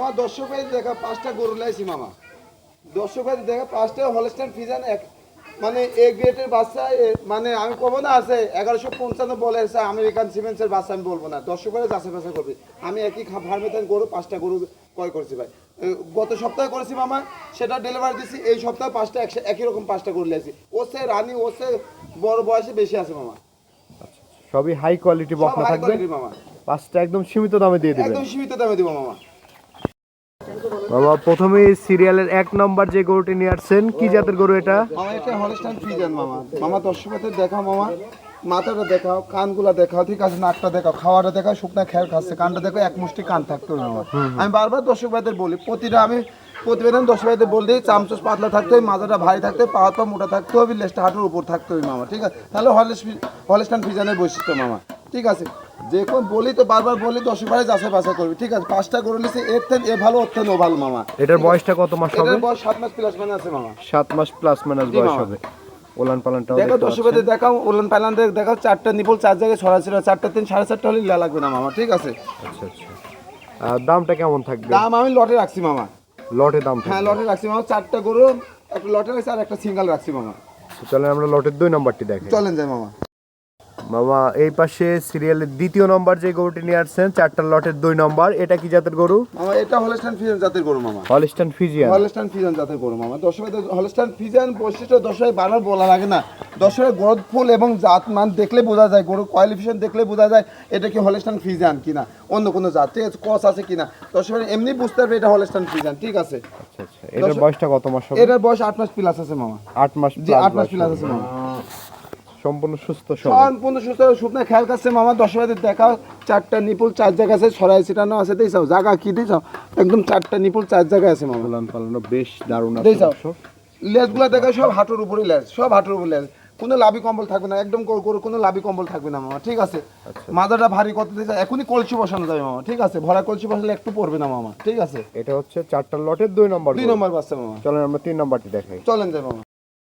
আমার দর্শক ভাই দেখা পাঁচটা গরু লাইছি মামা। দর্শক ভাই দেখা পাঁচটা হলস্টাইন ফিজান এক মানে এ গ্রেটের বাচ্চা মানে আমি কবো না আছে এগারোশো পঞ্চান্ন বলে আছে আমেরিকান সিমেন্টসের বাচ্চা আমি বলব না। দর্শক ভাই যাচাই বাছাই করবে। আমি একই ফার্মে তাই গরু পাঁচটা গরু ক্রয় করেছি ভাই। গত সপ্তাহে করেছি মামা সেটা ডেলিভারি দিছি এই সপ্তাহে পাঁচটা একই রকম পাঁচটা গরু লাইছি। ও সে রানী ও সে বড় বয়সে বেশি আছে মামা। সবই হাই কোয়ালিটি বকনা থাকবে। মামা। পাঁচটা একদম সীমিত দামে দিয়ে দিবেন। একদম সীমিত দামে দিব মামা। বাবা প্রথমে সিরিয়ালের এক নম্বর যে গরুটি নিয়ে আসছেন কি জাতের গরু এটা? মামা এটা হলস্টাইন ফ্রিজেন মামা। মামা দর্শকদের দেখাও মামা। মাথাটা দেখাও কানগুলা দেখাও ঠিক আছে নাকটা দেখাও খাওয়াটা দেখাও শুকনা খেয়াল খাচ্ছে কানটা দেখো এক মুষ্টি কান থাকতে হবে মামা। আমি বারবার দর্শক ভাইদের বলি প্রতিটা আমি প্রতিবেদন দর্শক ভাইদের বলি চামচুস পাতলা থাকতে হবে মাথাটা ভারী থাকতে হবে পাওয়া পা মোটা থাকতে হবে লেজটা হাঁটুর উপর থাকতে হবে মামা ঠিক আছে? তাহলে হলেস হলস্টাইন ফ্রিজেনের বৈশিষ্ট্য মামা ঠিক আছে? কোন বলি তো বারবার বলি দর্শক ভাই যাচাই বাছাই করবি। ঠিক আছে পাঁচটা করে নিছি এর থেকে এ ভালো ওর থেন ও ভালো মামা। এটার বয়সটা কত মাস হবে? এটার বয়স সাত মাস প্লাস মানে আছে মামা। সাত মাস প্লাস মাইনাস বয়স। হবে। ওলান পালানটাও দেখো দর্শক পাচ্ছেন। দেখাও উলন পালান দেখ দেখাও চারটা নিপুল চার জায়গায় ছড়া ছিল চারটা তিন সাড়ে চারটা হলে লাগবে না মামা ঠিক আছে? আচ্ছা আচ্ছা। আর দামটা কেমন থাকবে? দাম আমি লটে রাখছি মামা। লটে দাম হ্যাঁ লটে রাখছি মামা চারটা গরু একটা লটে রাখছি আর একটা সিঙ্গেল রাখছি মামা। তো চলেন আমরা লটের দুই নম্বরটি দেখি চলেন যাই মামা। মামা এই পাশে সিরিয়ালের দ্বিতীয় নম্বর যে গরুটি নিয়ে আসছেন চারটা লটের দুই নম্বর এটা কি জাতের গরু? মামা এটা হলস্টান ফিজন জাতের গরু মামা। হলিস্টান ফিজিয়ান হলস্টান ফিজন জাতের গরু মামা। দর্শক হলস্টান ফিজন বৈশিষ্ট্য দর্শক বারবার বলা লাগে না দর্শকের গ্রোথ ফুল এবং জাত মান দেখলে বোঝা যায় গরু কোয়ালিফিকেশন দেখলে বোঝা যায় এটা কি হলস্টান ফিজিয়ান কিনা অন্য কোনো জাত ঠিক আছে কস আছে কিনা। দর্শক এমনি বুঝতে পারবে এটা হলস্টান ফিজান ঠিক আছে। আচ্ছা আচ্ছা এটার বয়সটা কত মাস হবে? এটার বয়স আট মাস প্লাস আছে মামা। আট মাস জি আট মাস প্লাস আছে মামা। সম্পূর্ণ সুস্থ সম্পূর্ণ সুস্থ শুকনা খেয়াল কাছে মামা দশ বাজে দেখাও চারটা নিপুল চার জায়গা আছে ছড়াই ছিটানো আছে দিয়েছাও জায়গা কি দিয়েছাও একদম চারটা নিপুল চার জায়গায় আছে মামা। ওলান পালানো বেশ দারুণ আছে দিয়েছাও। লেজগুলা দেখা সব হাঁটুর উপরে লেজ সব হাঁটুর উপরে লেজ। কোনো লাভি কম্বল থাকবে না একদম গরু কোনো লাভি কম্বল থাকবে না মামা ঠিক আছে? মাথাটা ভারী কত দিয়েছে এখনই কলসি বসানো যাবে মামা ঠিক আছে? ভরা কলসি বসালে একটু পড়বে না মামা ঠিক আছে? এটা হচ্ছে চারটা লটের দুই নম্বর দুই নম্বর বাচ্চা মামা। চলেন আমরা তিন নম্বরটি দেখাই। চলেন যাই মামা।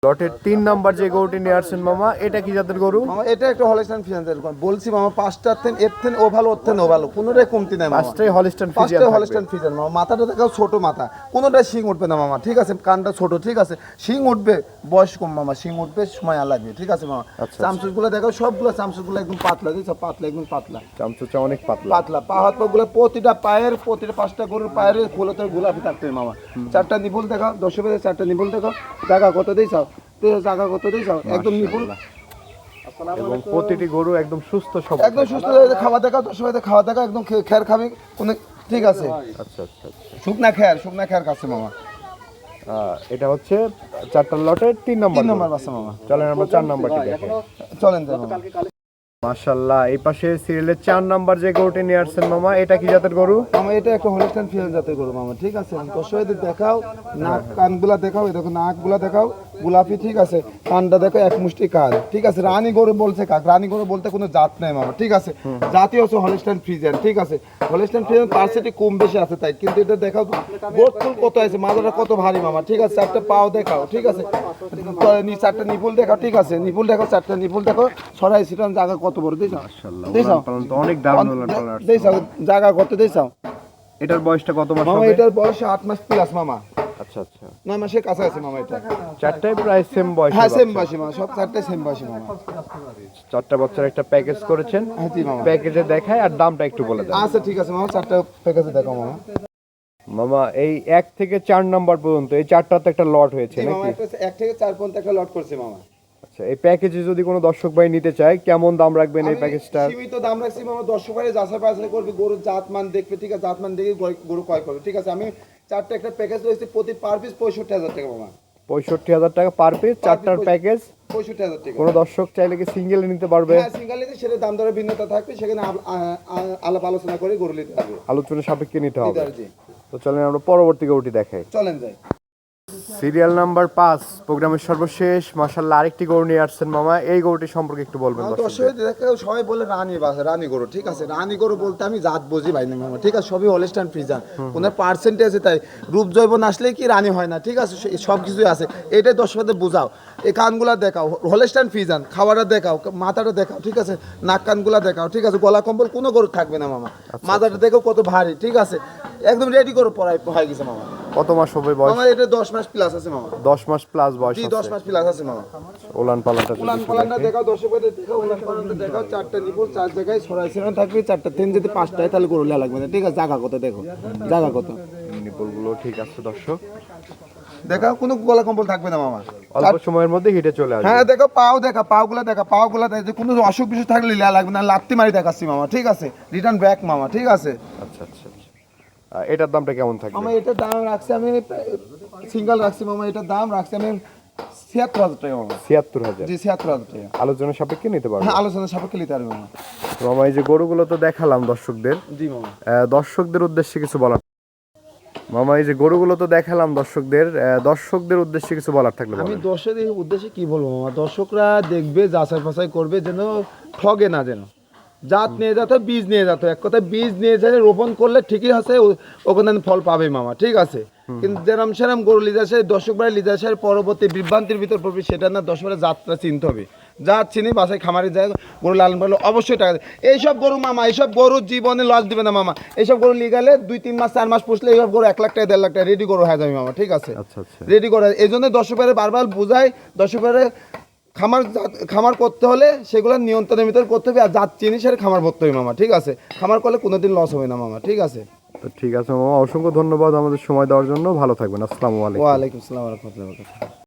লটের তিন নম্বর যে গরুটি নিয়ে আসছেন মামা এটা কি জাতের গরু? এটা একটা হলেস্টান ফিজান্সের বলছি মামা পাঁচটার থেন এর থেন ও ভালো ওর থেন ও ভালো কোনোটাই কমতি নাই পাঁচটাই হলিস্টান পাঁচটা ফিজিয়ান হলস্টাইন ফিজান মামা। মাথাটা দেখাও ছোট মাথা। কোনোটা শিং উঠবে না মামা ঠিক আছে? কানটা ছোট ঠিক আছে? শিং উঠবে বয়স কম মামা। শিং উঠবে সময় লাগবে ঠিক আছে মামা? আচ্ছা। চামচুসগুলো দেখাও সবগুলো চামচুসগুলো একদম পাতলা দিয়েছ পাতলা একদম পাতলা। চামচুচা অনেক পাতলা। পাতলা। পা হাত পাগুলো প্রতিটা পায়ের প্রতিটা পাঁচটা গরুর পায়ের খোলতে গোলাপি থাকতে মামা। চারটা নিপুল দেখাও দশ বেজে চারটা নিপুল দেখাও। দেখা কত দিয়েছাও জায়গা কত দিয়েছাও একদম নিপুল এবং প্রতিটি গরু একদম সুস্থ সবল। একদম সুস্থ খাওয়া দেখাও দশ বেজে খাওয়া দেখা একদম খের খাবি কোনো ঠিক আছে। আচ্ছা আচ্ছা আচ্ছা। শুকনা খের শুকনা খের কাছে মামা। এটা হচ্ছে চারটা লটের তিন নম্বর নম্বর। বাচ্চা মামা। চলেন আমরা চার নম্বরটি চলেন মাশাল্লাহ এই পাশে সিরিয়ালের চার নাম্বার যে গরুটি নিয়ে আসছেন মামা এটা কি জাতের গরু? মামা এটা একটা হলিস্টান ফিয়াল জাতের গরু মামা ঠিক আছে? দর্শকদের দেখাও নাক কানগুলা দেখাও দেখো নাকগুলা দেখাও। গোলাপি ঠিক আছে? কানটা দেখো এক মুষ্টি কান। ঠিক আছে? রানী গরু বলছে কাক? রানী গরু বলতে কোনো জাত নাই মামা ঠিক আছে? জাতি হচ্ছে হলিস্টান ফ্রিজেন ঠিক আছে? হলিস্টান ফ্রিজেন পার্সেন্টে কম বেশি আছে তাই কিন্তু এটা দেখাও বোট ফুল কত আছে? মাথাটা কত ভারী মামা ঠিক আছে? চারটা পাও দেখাও ঠিক আছে? চারটা নিপুল দেখাও ঠিক আছে? নিপুল দেখো চারটা নিপুল দেখো ছড়াই সিটান জায়গা কত বড় দিয়েছ দিয়েছ উলান পালান তো অনেক। দিয়েছ জায়গা কত দিয়েছ এটার বয়সটা কত মাস মামা এটার বয়স আট মাস প্লাস মামা। আচ্ছা আচ্ছা। নয় মাসের কাছাকাছি মামা এটা। চারটায় প্রায় সেম বয়স হ্যাঁ সেম বাসি মামা সব চারটে সেম বাসি মামা। চারটা বছর একটা প্যাকেজ করেছেন। প্যাকেজে দেখায় আর দামটা একটু বলে দেন। আচ্ছা ঠিক আছে মামা চারটা প্যাকেজে দেখো মামা। মামা এই এক থেকে চার নাম্বার পর্যন্ত এই চারটাতে একটা লট হয়েছে নাকি? এক থেকে চার পর্যন্ত একটা লট করছে মামা। আচ্ছা এই প্যাকেজে যদি কোনো দর্শক ভাই নিতে চায় কেমন দাম রাখবেন এই আমি প্যাকেজটার সীমিত দাম রাখছি মামা দর্শক ভাই যাচাই বাছাই করবে গরুর জাত মান দেখবে ঠিক আছে? জাত মান দেখে গরু- গরু ক্রয় করবে ঠিক আছে? আমি চারটা একটা প্যাকেজ রয়েছে প্রতি পার পিস পঁয়ষট্টি হাজার টাকা মামা। পঁয়ষট্টি হাজার টাকা পার পিস চারটার প্যাকেজ পঁয়ষট্টি হাজার টাকা। কোনো দর্শক চাইলে কি সিঙ্গেল নিতে পারবে? হ্যাঁ সিঙ্গালিতে সেটা দাম দরের ভিন্নতা থাকবে সেখানে আলাপ আলোচনা করে গরু নিতে হবে। আলোচনা সাপেক্ষে নিতে হবে। তো চলেন আমরা পরবর্তী গরুটি দেখাই। চলেন যাই। সিরিয়াল নাম্বার পাঁচ প্রোগ্রামের সর্বশেষ। মাসাল্লাহ আরেকটি গরু নিয়ে আসছেন মামা। এই গরুটি সম্পর্কে একটু বলবেন সবাই বলে রানী বাস রানী গরু ঠিক আছে? রানী গরু বলতে আমি জাত বুঝি ভাই না মামা ঠিক আছে? সবই হলেস্টান ফ্রিজান ওনার পার্সেন্টেজ তাই। রূপ জৈবন আসলে কি রানী হয় না ঠিক আছে? সব কিছুই আছে। এটাই দর্শকদের বোঝাও। এই কানগুলা দেখাও হলেস্টান ফ্রিজান খাওয়াটা দেখাও মাথাটা দেখাও ঠিক আছে? নাক কানগুলা দেখাও ঠিক আছে? গলা কম্বল কোনো গরু থাকবে না মামা। মাথাটা দেখো কত ভারী ঠিক আছে? একদম রেডি করে পড়াই হয়ে গেছে মামা। কত মাস হবে বয়স? মামা এটা দশ মাস প্লাস আছে মামা। দশ মাস প্লাস বয়স জি দশ আছে। মাস প্লাস আছে মামা। ওলান পালানটা ওলান পালানটা দেখি। দেখাও দর্শক ভাইদের দেখাও উলান পালানটা দেখাও চারটা নিপুর চার জায়গায় ছড়াই ছিলাম থাকবে চারটা তিন যদি পাঁচটায় তাহলে গরু লাগবে না। ঠিক আছে জায়গা কত দেখো জায়গা কত। নিপলগুলো ঠিক আছে দর্শক। দেখাও কোনো গলা কম্বল থাকবে না মামা। অল্প সময়ের মধ্যে হিটে চলে আসবে। হ্যাঁ দেখো পাও দেখা পাও গুলা দেখা পাও গুলা দেখা যে কোনো অসুখ বিসুখ থাকলে লাগবে না লাত্তি মারি দেখাচ্ছি মামা ঠিক আছে? রিটার্ন ব্যাক মামা ঠিক আছে? আচ্ছা আচ্ছা আচ্ছা। এটার দামটা কেমন থাকবে? মামা এটার দাম রাখছি আমি সিঙ্গেল রাখছি মামা এটার দাম রাখছি আমি ছিয়াত্তর হাজার টাকা মামা। ছিয়াত্তর হাজার? জি ছিয়াত্তর হাজার টাকা। আলোচনা সাপেক্ষে নিতে পারবে? হ্যাঁ আলোচনা সাপেক্ষে নিতে পারবে মামা। মামা এই যে গরুগুলো তো দেখালাম দর্শকদের। জি মামা। দর্শকদের উদ্দেশ্যে কিছু বলার মামা এই যে গরুগুলো তো দেখালাম দর্শকদের দর্শকদের উদ্দেশ্যে কিছু বলার থাকলে আমি। দর্শকদের উদ্দেশ্যে কি বলব মামা? দর্শকরা দেখবে যাচাই ফাচাই করবে যেন ঠগে না যেন। জাত নিয়ে যেত বীজ নিয়ে যেত। এক কথায় বীজ নিয়ে যায় রোপণ করলে ঠিকই আছে ওখানে ফল পাবে মামা ঠিক আছে? কিন্তু যেরম সেরম গরু লিজাসে দর্শক বাড়ি লিজাসের পরবর্তী বিভ্রান্তির ভিতর পড়বে সেটা না দর্শক বাড়ি যাত্রা চিনতে হবে। জাত চিনি বাসায় খামারে যায় গরু লালন পালন অবশ্যই টাকা। এইসব গরু মামা এইসব গরু জীবনে লস দিবে না মামা। এইসব গরু লিগালে দুই তিন মাস চার মাস পুষলে এইসব গরু এক লাখ টাকা দেড় লাখ টাকা রেডি গরু হয়ে যাবে মামা ঠিক আছে? আচ্ছা আচ্ছা। রেডি করে এই জন্য দর্শকের বারবার বোঝাই দর্শকের খামার খামার করতে হলে সেগুলো নিয়ন্ত্রণের ভিতরে করতে হবে আর জাত জিনিসের খামার করতে হবে মামা ঠিক আছে? খামার করলে কোনোদিন লস হবে না মামা ঠিক আছে? তো ঠিক আছে মামা অসংখ্য ধন্যবাদ আমাদের সময় দেওয়ার জন্য ভালো থাকবেন আসসালামু আলাইকুম। ওয়ালাইকুম আসসালাম রহমতুল্লাহ